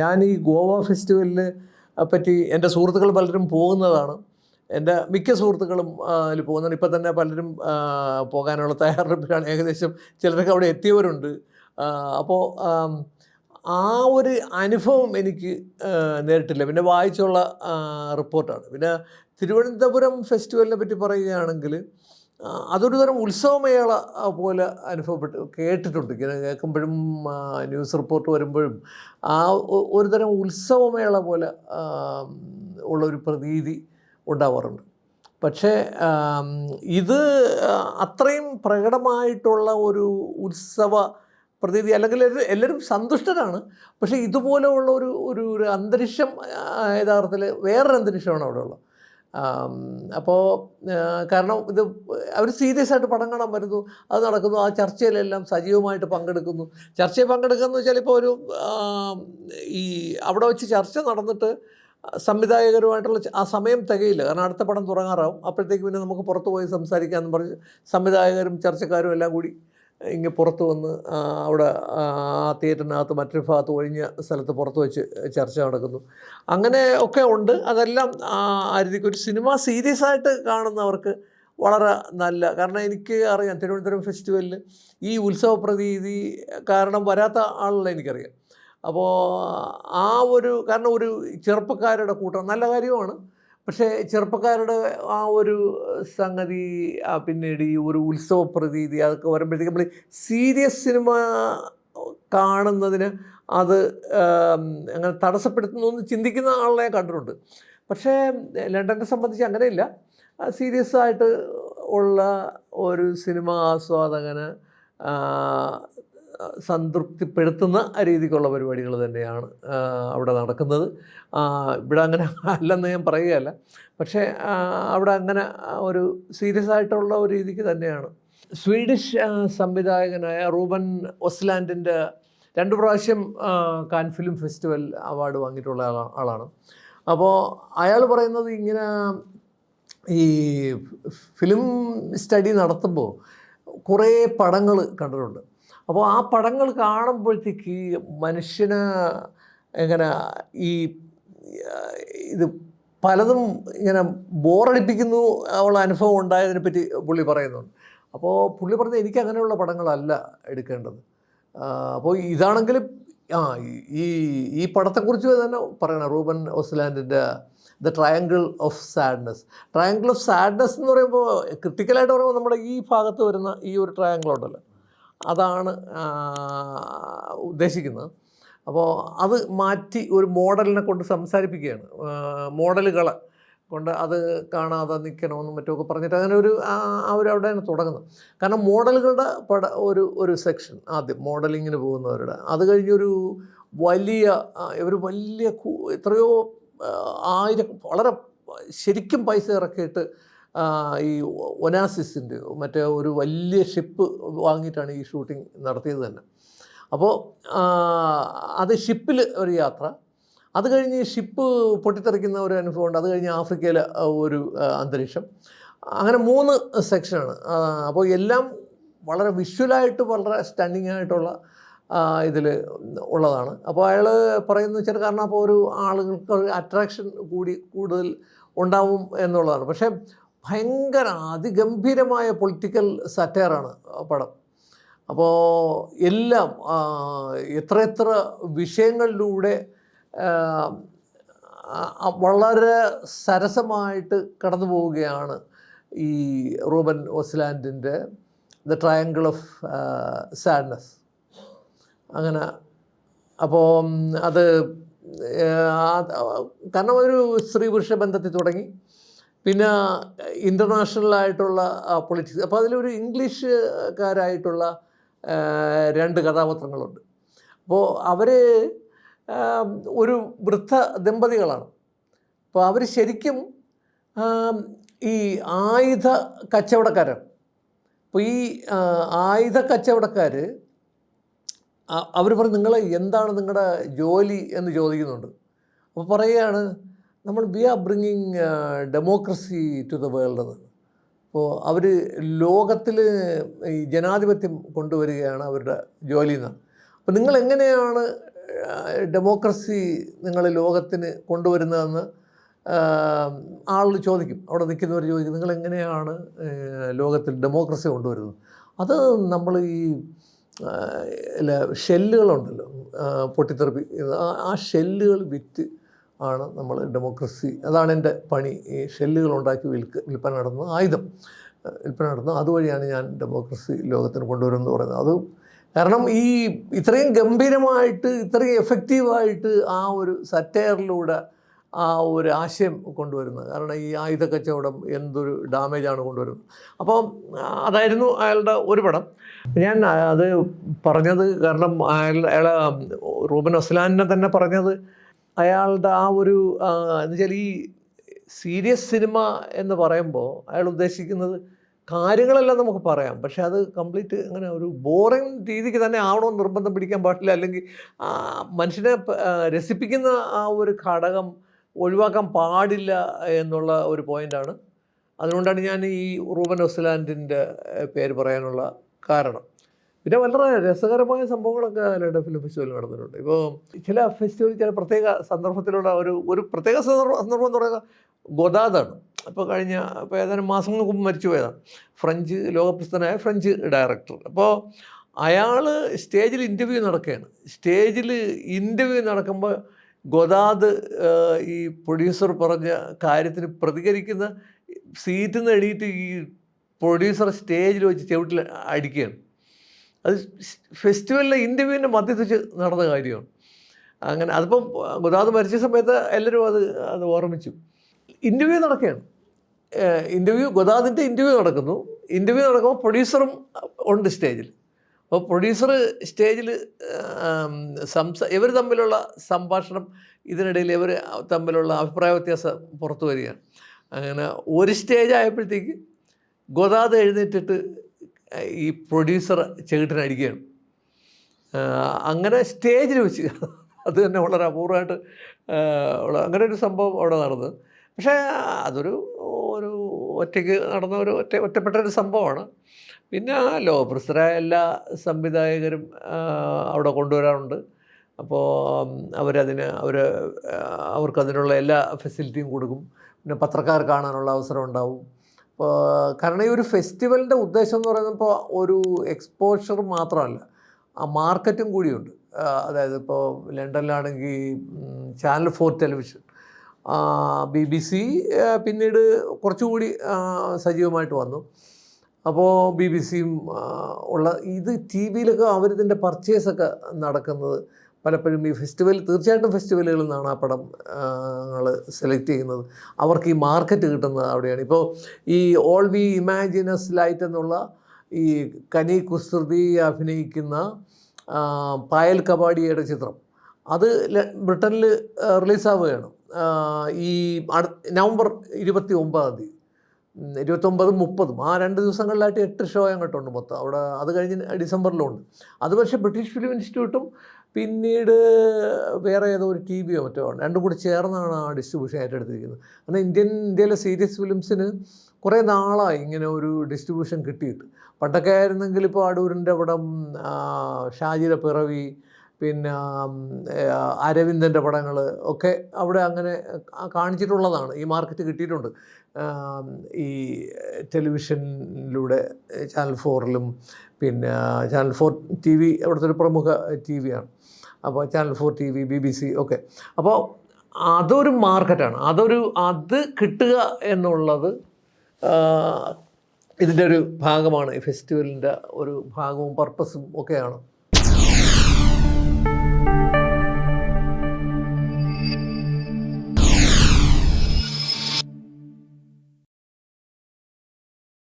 ഞാൻ ഈ ഗോവ ഫെസ്റ്റിവലിന് പറ്റി എന്റെ സുഹൃത്തുക്കൾ പലരും പോകുന്നതാണ്. എന്റെ മിക്ക സുഹൃത്തുക്കളും അതിൽ പോകുന്നുണ്ട് ഇപ്പം തന്നെ പലരും പോകാനുള്ള തയ്യാറെടുപ്പിലാണ്. ഏകദേശം ചിലരൊക്കെ അവിടെ എത്തിയവരുണ്ട്. അപ്പോൾ ആ ഒരു അനുഭവം എനിക്ക് നേരിട്ടില്ല. പിന്നെ വായിച്ചുള്ള റിപ്പോർട്ടാണ്. പിന്നെ തിരുവനന്തപുരം ഫെസ്റ്റിവലിനെ പറ്റി പറയുകയാണെങ്കിൽ അതൊരു തരം ഉത്സവമേള പോലെ അനുഭവപ്പെട്ടു കേട്ടിട്ടുണ്ട്. ഇങ്ങനെ കേൾക്കുമ്പോഴും ന്യൂസ് റിപ്പോർട്ട് വരുമ്പോഴും ആ ഒരു തരം ഉത്സവമേള പോലെ ഉള്ള ഉള്ളൊരു പ്രതീതി ഉണ്ടാവാറുണ്ട്. പക്ഷേ ഇത് അത്രയും പ്രകടമായിട്ടുള്ള ഒരു ഉത്സവ പ്രതീതി അല്ലെങ്കിൽ എല്ലാവരും- സന്തുഷ്ടരാണ്. പക്ഷേ ഇതുപോലെയുള്ള ഒരു ഒരു ഒരു അന്തരീക്ഷം യഥാർത്ഥത്തിൽ വേറൊരു അന്തരീക്ഷമാണ് അവിടെ ഉള്ളത് അപ്പോൾ കാരണം ഇത് അവർ സീരിയസ് ആയിട്ട് പടം കാണാൻ വരുന്നു. അത് നടക്കുന്നു. ആ ചർച്ചയിലെല്ലാം സജീവമായിട്ട് പങ്കെടുക്കുന്നു. ചർച്ചയിൽ പങ്കെടുക്കുക എന്ന് വെച്ചാൽ ഇപ്പോൾ ഒരു ഈ അവിടെ വെച്ച് ചർച്ച നടന്നിട്ട് സംവിധായകരുമായിട്ടുള്ള ആ സമയം തികയില്ല. കാരണം അടുത്ത പടം തുടങ്ങാറാവും. അപ്പോഴത്തേക്ക് പിന്നെ നമുക്ക് പുറത്ത് പോയി സംസാരിക്കാമെന്ന് പറഞ്ഞ് സംവിധായകരും ചർച്ചക്കാരും എല്ലാം കൂടി ഇങ്ങനെ പുറത്ത് വന്ന് അവിടെ ആ തിയേറ്ററിനകത്ത് മറ്റൊരു ഭാഗത്ത് ഒഴിഞ്ഞ സ്ഥലത്ത് പുറത്ത് വെച്ച് ചർച്ച നടക്കുന്നു. അങ്ങനെ ഒക്കെ ഉണ്ട്. അതെല്ലാം ഒരു സിനിമ സീരിയസ് ആയിട്ട് കാണുന്നവർക്ക് വളരെ നല്ല. കാരണം എനിക്ക് അറിയാം തിരുവനന്തപുരം ഫെസ്റ്റിവലിൽ ഈ ഉത്സവ പ്രതീതി കാരണം വരാത്ത ആളുകളെ എനിക്കറിയാം. അപ്പോൾ ആ ഒരു കാരണം ഒരു ചെറുപ്പക്കാരുടെ കൂട്ടം നല്ല കാര്യമാണ്. പക്ഷേ ചെറുപ്പക്കാരുടെ ആ ഒരു സംഗതി പിന്നീട് ഈ ഒരു ഉത്സവ പ്രതീതി അതൊക്കെ വരുമ്പോഴത്തേക്ക് നമ്മൾ സീരിയസ് സിനിമ കാണുന്നതിന് അത് അങ്ങനെ തടസ്സപ്പെടുത്തുന്നു എന്ന് ചിന്തിക്കുന്ന ആളെ കണ്ടിട്ടുണ്ട്. പക്ഷേ ലണ്ടനെ സംബന്ധിച്ച് അങ്ങനെയില്ല. സീരിയസ് ആയിട്ട് ഉള്ള ഒരു സിനിമ ആസ്വാദകന് സംതൃപ്തിപ്പെടുത്തുന്ന രീതിക്കുള്ള പരിപാടികൾ തന്നെയാണ് അവിടെ നടക്കുന്നത്. ഇവിടെ അങ്ങനെ അല്ലെന്ന് ഞാൻ പറയുകയല്ല. പക്ഷേ അവിടെ അങ്ങനെ ഒരു സീരിയസ് ആയിട്ടുള്ള ഒരു രീതിക്ക് തന്നെയാണ്. സ്വീഡിഷ് സംവിധായകനായ റൂബൻ ഒസ്ലാൻഡിന്റെ രണ്ട് പ്രാവശ്യം കാൻ ഫിലിം ഫെസ്റ്റിവൽ അവാർഡ് വാങ്ങിയിട്ടുള്ള ആളാ- ആളാണ്. അപ്പോൾ അയാൾ പറയുന്നത് ഇങ്ങനെ ഈ ഫിലിം സ്റ്റഡി നടത്തുമ്പോൾ കുറേ പടങ്ങൾ കണ്ടിട്ടുണ്ട്. അപ്പോൾ ആ പടങ്ങൾ കാണുമ്പോഴത്തേക്ക് മനുഷ്യന് എങ്ങനെ ഈ ഇത് പലതും ഇങ്ങനെ ബോറടിപ്പിക്കുന്നു ഉള്ള അനുഭവം ഉണ്ടായതിനെ പറ്റി പുള്ളി പറയുന്നുണ്ട്. അപ്പോൾ പുള്ളി പറഞ്ഞത് എനിക്ക് അങ്ങനെയുള്ള പടങ്ങളല്ല എടുക്കേണ്ടത്. അപ്പോൾ ഇതാണെങ്കിലും ആ ഈ ഈ പടത്തെക്കുറിച്ച് തന്നെ പറയണം. Ruben ഓസ്ലാൻഡിന്റെ the triangle of sadness triangle of sadness എന്ന് പറയുമ്പോൾ ക്രിട്ടിക്കലായിട്ട് പറയുമ്പോൾ നമ്മുടെ ഈ ഭാഗത്ത് വരുന്ന ഈ ഒരു ട്രയാങ്കിൾ ഉണ്ടല്ലോ. അതാണ് ഉദ്ദേശിക്കുന്നത്. അപ്പോൾ അത് മാറ്റി ഒരു മോഡലിനെ കൊണ്ട് സംസാരിപ്പിക്കുകയാണ്. മോഡലുകളെ കൊണ്ട് അത് കാണാതെ നിൽക്കണമെന്നും മറ്റുമൊക്കെ പറഞ്ഞിട്ട് അങ്ങനെ ഒരു അവരവിടെയാണ് തുടങ്ങുന്നത്. കാരണം മോഡലുകളുടെ പട ഒരു ഒരു സെക്ഷൻ ആദ്യം മോഡലിങ്ങിന് പോകുന്നവരുടെ അത് കഴിഞ്ഞൊരു വലിയ ഒരു വലിയ എത്രയോ ആയിരം വളരെ ശരിക്കും പൈസ ഇറക്കിയിട്ട് ഈ ഒനാസിസിന്റെ മറ്റേ ഒരു വലിയ ഷിപ്പ് വാങ്ങിയിട്ടാണ് ഈ ഷൂട്ടിംഗ് നടത്തിയത് തന്നെ. അപ്പോൾ അത് ഷിപ്പിൽ ഒരു യാത്ര. അത് കഴിഞ്ഞ് ഷിപ്പ് പൊട്ടിത്തെറിക്കുന്ന ഒരു അനുഭവമുണ്ട് അത് കഴിഞ്ഞ് ആഫ്രിക്കയിലെ ഒരു അന്തരീക്ഷം. അങ്ങനെ മൂന്ന് സെക്ഷനാണ്. അപ്പോൾ എല്ലാം വളരെ വിഷ്വലായിട്ട് വളരെ സ്റ്റണ്ണിങ് ആയിട്ടുള്ള ഇതിൽ ഉള്ളതാണ്. അപ്പോൾ അയാൾ പറയുന്നത് വെച്ചാൽ കാരണം അപ്പോൾ ഒരു ആളുകൾക്ക് അട്രാക്ഷൻ കൂടി കൂടുതൽ ഉണ്ടാവും എന്നുള്ളതാണ്. പക്ഷേ ഭയങ്കര അതിഗംഭീരമായ പൊളിറ്റിക്കൽ സറ്റയറാണ് പടം. അപ്പോൾ എല്ലാം എത്രയെത്ര എത്ര എത്ര വിഷയങ്ങളിലൂടെ വളരെ സരസമായിട്ട് കടന്നു പോവുകയാണ് ഈ റൂബൻ ഓസ്ലാൻഡിന്റെ ദ ട്രയാങ്കിൾ ഓഫ് സാഡ്നസ്. അങ്ങനെ അപ്പോൾ അത് കാരണം ഒരു സ്ത്രീ പുരുഷ ബന്ധത്തിൽ തുടങ്ങി. പിന്നെ ഇന്റർനാഷണൽ ആയിട്ടുള്ള പൊളിറ്റിക്സ്. അപ്പോൾ അതിലൊരു ഇംഗ്ലീഷുകാരായിട്ടുള്ള രണ്ട് കഥാപാത്രങ്ങളുണ്ട്. അപ്പോൾ അവർ ഒരു വൃദ്ധ ദമ്പതികളാണ്. അപ്പോൾ അവർ ശരിക്കും ഈ ആയുധ കച്ചവടക്കാരാണ്. അപ്പോൾ ഈ ആയുധ കച്ചവടക്കാർ അവർ പറഞ്ഞു നിങ്ങൾ എന്താണ് നിങ്ങളുടെ ജോലി? എന്ന് ചോദിക്കുന്നുണ്ട്. അപ്പോൾ പറയുകയാണ് നമ്മൾ we are bringing democracy to the world എന്ന്. അപ്പോൾ അവർ ലോകത്തിൽ ഈ ജനാധിപത്യം കൊണ്ടുവരികയാണ് അവരുടെ ജോലി എന്നാണ് അപ്പോൾ നിങ്ങൾ എങ്ങനെയാണ് ഡെമോക്രസി നിങ്ങൾ ലോകത്തിന് കൊണ്ടുവരുന്നതെന്ന് ആൾ ചോദിക്കും. അവിടെ നിൽക്കുന്നവർ ചോദിക്കും നിങ്ങൾ എങ്ങനെയാണ് ലോകത്തിൽ ഡെമോക്രസി കൊണ്ടുവരുന്നത്? അത് നമ്മൾ ഈ ഷെല്ലുകളുണ്ടല്ലോ പൊട്ടിത്തെറിപ്പി ആ ഷെല്ലുകൾ വിറ്റ് ആണ് നമ്മൾ ഡെമോക്രസി. അതാണ് എന്റെ പണി. ഈ ഷെല്ലുകൾ ഉണ്ടാക്കി വിൽക്ക വിൽപ്പന നടന്ന ആയുധം. വിൽപ്പന നടത്തുന്നത് അതുവഴിയാണ് ഞാൻ ഡെമോക്രസി ലോകത്തിന് കൊണ്ടുവരുമെന്ന് പറയുന്നത്. അത് കാരണം ഈ ഇത്രയും ഗംഭീരമായിട്ട് ഇത്രയും എഫക്റ്റീവായിട്ട് ആ ഒരു സറ്റയറിലൂടെ ആ ഒരു ആശയം കൊണ്ടുവരുന്നത്. കാരണം ഈ ആയുധ കച്ചവടം എന്തൊരു ഡാമേജാണ് കൊണ്ടുവരുന്നത്. അപ്പോൾ അതായിരുന്നു അയാളുടെ ഒരു പടം. ഞാൻ അത് പറഞ്ഞത് കാരണം അയാൾ അയാളെ റൂബൻ അസ്ലാനെ തന്നെ പറഞ്ഞത് അയാളുടെ ആ ഒരു എന്നുവെച്ചാൽ ഈ സീരിയസ് സിനിമ എന്ന് പറയുമ്പോൾ അയാൾ ഉദ്ദേശിക്കുന്നത് കാര്യങ്ങളെല്ലാം നമുക്ക് പറയാം. പക്ഷെ അത് കംപ്ലീറ്റ് അങ്ങനെ ഒരു ബോറിങ് രീതിക്ക് തന്നെ ആവണമെന്ന് നിർബന്ധം പിടിക്കാൻ പാടില്ല. അല്ലെങ്കിൽ മനുഷ്യനെ രസിപ്പിക്കുന്ന ആ ഒരു ഘടകം ഒഴിവാക്കാൻ പാടില്ല എന്നുള്ള ഒരു പോയിന്റാണ് അതുകൊണ്ടാണ് ഞാൻ ഈ റൂബൻ ഒസ്ലാൻഡിന്റെ പേര് പറയാനുള്ള കാരണം. പിന്നെ വളരെ രസകരമായ സംഭവങ്ങളൊക്കെ ലണ്ടൻ ഫിലിം ഫെസ്റ്റിവൽ നടന്നിട്ടുണ്ട്. ഇപ്പോൾ ചില ഫെസ്റ്റിവൽ ചില പ്രത്യേക സന്ദർഭത്തിലുള്ള ഒരു ഒരു പ്രത്യേക സന്ദർഭം സന്ദർഭം എന്ന് പറയുന്നത് ഗൊദാദാണ്. അപ്പോൾ കഴിഞ്ഞ ഇപ്പോൾ ഏതാനും മാസങ്ങൾക്ക് മുമ്പ് മരിച്ചു പോയതാണ്. ഫ്രഞ്ച് ലോകപ്രസിദ്ധനായ ഫ്രഞ്ച് ഡയറക്ടർ അപ്പോൾ അയാൾ സ്റ്റേജിൽ ഇന്റർവ്യൂ നടക്കുകയാണ്. സ്റ്റേജിൽ ഇന്റർവ്യൂ നടക്കുമ്പോൾ ഗൊദാദ് ഈ പ്രൊഡ്യൂസർ പറഞ്ഞ കാര്യത്തിന് പ്രതികരിക്കുന്ന സീറ്റിൽ നിന്ന് എഴുതിയിട്ട് ഈ പ്രൊഡ്യൂസർ സ്റ്റേജിൽ വെച്ച് ചവിട്ടിൽ അടിക്കുകയാണ്. അത് ഫെസ്റ്റിവലിലെ ഇന്റർവ്യൂവിന്റെ മധ്യത്തിൽ നടന്ന കാര്യമാണ്. അങ്ങനെ അതിപ്പം ഗുദാദ് മരിച്ച സമയത്ത് എല്ലാവരും അത് അത് ഓർമ്മിച്ചു. ഇന്റർവ്യൂ നടക്കുകയാണ്. ഇന്റർവ്യൂ ഗുദാദിന്റെ ഇന്റർവ്യൂ നടക്കുന്നു. ഇന്റർവ്യൂ നടക്കുമ്പോൾ പ്രൊഡ്യൂസറും ഉണ്ട് സ്റ്റേജിൽ. അപ്പോൾ പ്രൊഡ്യൂസർ സ്റ്റേജിൽ സംസാ ഇവർ തമ്മിലുള്ള സംഭാഷണം ഇതിനിടയിൽ ഇവർ തമ്മിലുള്ള അഭിപ്രായ വ്യത്യാസം പുറത്തു വരികയാണ്. അങ്ങനെ ഒരു സ്റ്റേജ് ആയപ്പോഴത്തേക്ക് ഗോദാദ് എഴുന്നേറ്റിട്ട് ഈ പ്രൊഡ്യൂസർ ആ, അങ്ങനെ സ്റ്റേജിൽ വെച്ച് അത് തന്നെ വളരെ അപൂർവമായിട്ട് അങ്ങനെ ഒരു സംഭവം അവിടെ നടന്നത്. പക്ഷേ അതൊരു ഒരു ഒറ്റയ്ക്ക് നടന്ന ഒരു ഒറ്റ ഒറ്റപ്പെട്ട ഒരു സംഭവമാണ്. പിന്നെ ലോകപ്രസിദ്ധരായ എല്ലാ സംവിധായകരും അവിടെ കൊണ്ടുവരാറുണ്ട്. അപ്പോൾ അവരതിന് അവർ അവർക്കതിനുള്ള എല്ലാ ഫെസിലിറ്റിയും കൊടുക്കും. പിന്നെ പത്രക്കാർ കാണാനുള്ള അവസരം ഉണ്ടാവും. ഇപ്പോൾ കാരണം ഈ ഒരു ഫെസ്റ്റിവലിന്റെ ഉദ്ദേശം എന്ന് പറയുന്നത് ഒരു എക്സ്പോഷർ മാത്രമല്ല. ആ മാർക്കറ്റും കൂടിയുണ്ട്. അതായത് ഇപ്പോൾ ലണ്ടനിലാണെങ്കിൽ channel four television B B C പിന്നീട് കുറച്ചുകൂടി സജീവമായിട്ട് വന്നു. അപ്പോൾ ബി ബി സിയും ഉള്ള ഇത് ടി വിയിലൊക്കെ അവരിതിന്റെ പർച്ചേസൊക്കെ നടക്കുന്നത് പലപ്പോഴും ഈ ഫെസ്റ്റിവൽ തീർച്ചയായിട്ടും ഫെസ്റ്റിവലുകളിൽ നിന്നാണ് ആ പടം ഞങ്ങൾ സെലക്ട് ചെയ്യുന്നത്. അവർക്ക് ഈ മാർക്കറ്റ് കിട്ടുന്നത് അവിടെയാണ്. ഇപ്പോൾ ഈ ഓൾ വി ഇമാജിനസ് ലൈറ്റ് എന്നുള്ള ഈ കനി കുസൃതി അഭിനയിക്കുന്ന പായൽ കബാഡിയുടെ ചിത്രം അത് ബ്രിട്ടനിൽ റിലീസാവുകയാണ്. ഈ നവംബർ ഇരുപത്തി ഒമ്പതാം തീയതി. ഇരുപത്തൊമ്പതും മുപ്പതും. ആ രണ്ട് ദിവസങ്ങളിലായിട്ട് എട്ട് ഷോ അങ്ങോട്ടുണ്ട് മൊത്തം. അവിടെ അത് കഴിഞ്ഞ് ഡിസംബറിലുണ്ട്. അത് പക്ഷേ ബ്രിട്ടീഷ് ഫിലിം ഇൻസ്റ്റിറ്റ്യൂട്ടും പിന്നീട് വേറെ ഏതോ ഒരു ടി വിയോ മറ്റോ ആണ്. രണ്ടും കൂടി ചേർന്നാണ് ആ ഡിസ്ട്രിബ്യൂഷൻ ഏറ്റെടുത്തിരിക്കുന്നത്. കാരണം ഇന്ത്യൻ ഇന്ത്യയിലെ സീരിയസ് ഫിലിംസിന് കുറേ നാളായി ഇങ്ങനെ ഒരു ഡിസ്ട്രിബ്യൂഷൻ കിട്ടിയിട്ട്. പണ്ടൊക്കെ ആയിരുന്നെങ്കിൽ ഇപ്പോൾ അടൂരിന്റെ അവിടം ഷാജിയുടെ പിറവി പിന്നെ അരവിന്ദന്റെ പടങ്ങൾ ഒക്കെ അവിടെ അങ്ങനെ കാണിച്ചിട്ടുള്ളതാണ്. ഈ മാർക്കറ്റ് കിട്ടിയിട്ടുണ്ട്. ഈ ടെലിവിഷനിലൂടെ ചാനൽ ഫോറിലും പിന്നെ ചാനൽ ഫോർ ടി വി അവിടുത്തെ ഒരു പ്രമുഖ ടി വിയാണ് അപ്പോൾ channel four T V B B C ഒക്കെ. അപ്പോൾ അതൊരു മാർക്കറ്റാണ്. അതൊരു അത് കിട്ടുക എന്നുള്ളത് ഇതിന്റെ ഒരു ഭാഗമാണ്. ഫെസ്റ്റിവലിന്റെ ഒരു ഭാഗവും പർപ്പസും ഒക്കെയാണ്.